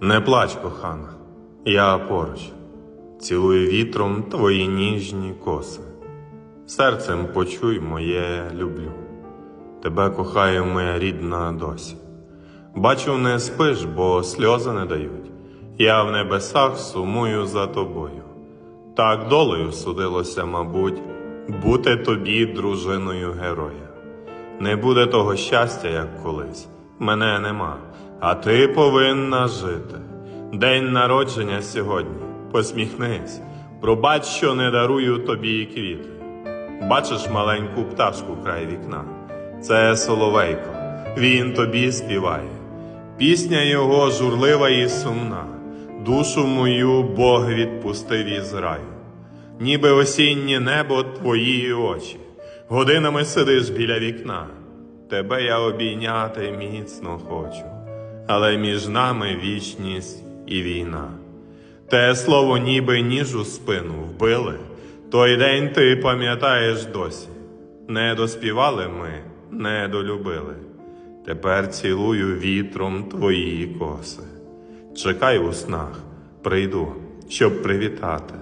Не плач, кохана, я поруч, цілую вітром твої ніжні коси. Серцем почуй моє люблю. Тебе кохаю, моя рідна досі. Бачу, не спиш, бо сльози не дають. Я в небесах сумую за тобою. Так долею судилося, мабуть, бути тобі дружиною героя. Не буде того щастя, як колись. Мене нема, а ти повинна жити. День народження сьогодні. Посміхнись, пробач, що не дарую тобі квіти. Бачиш маленьку пташку край вікна. Це соловейко, він тобі співає. Пісня його журлива і сумна. Душу мою Бог відпустив із раю. Ніби осіннє небо твої очі. Годинами сидиш біля вікна. Тебе я обійняти міцно хочу, але між нами вічність і війна. Те слово ніби ніж у спину вбили, той день ти пам'ятаєш досі. Не доспівали ми, не долюбили. Тепер цілую вітром твої коси. Чекай у снах, прийду, щоб привітати.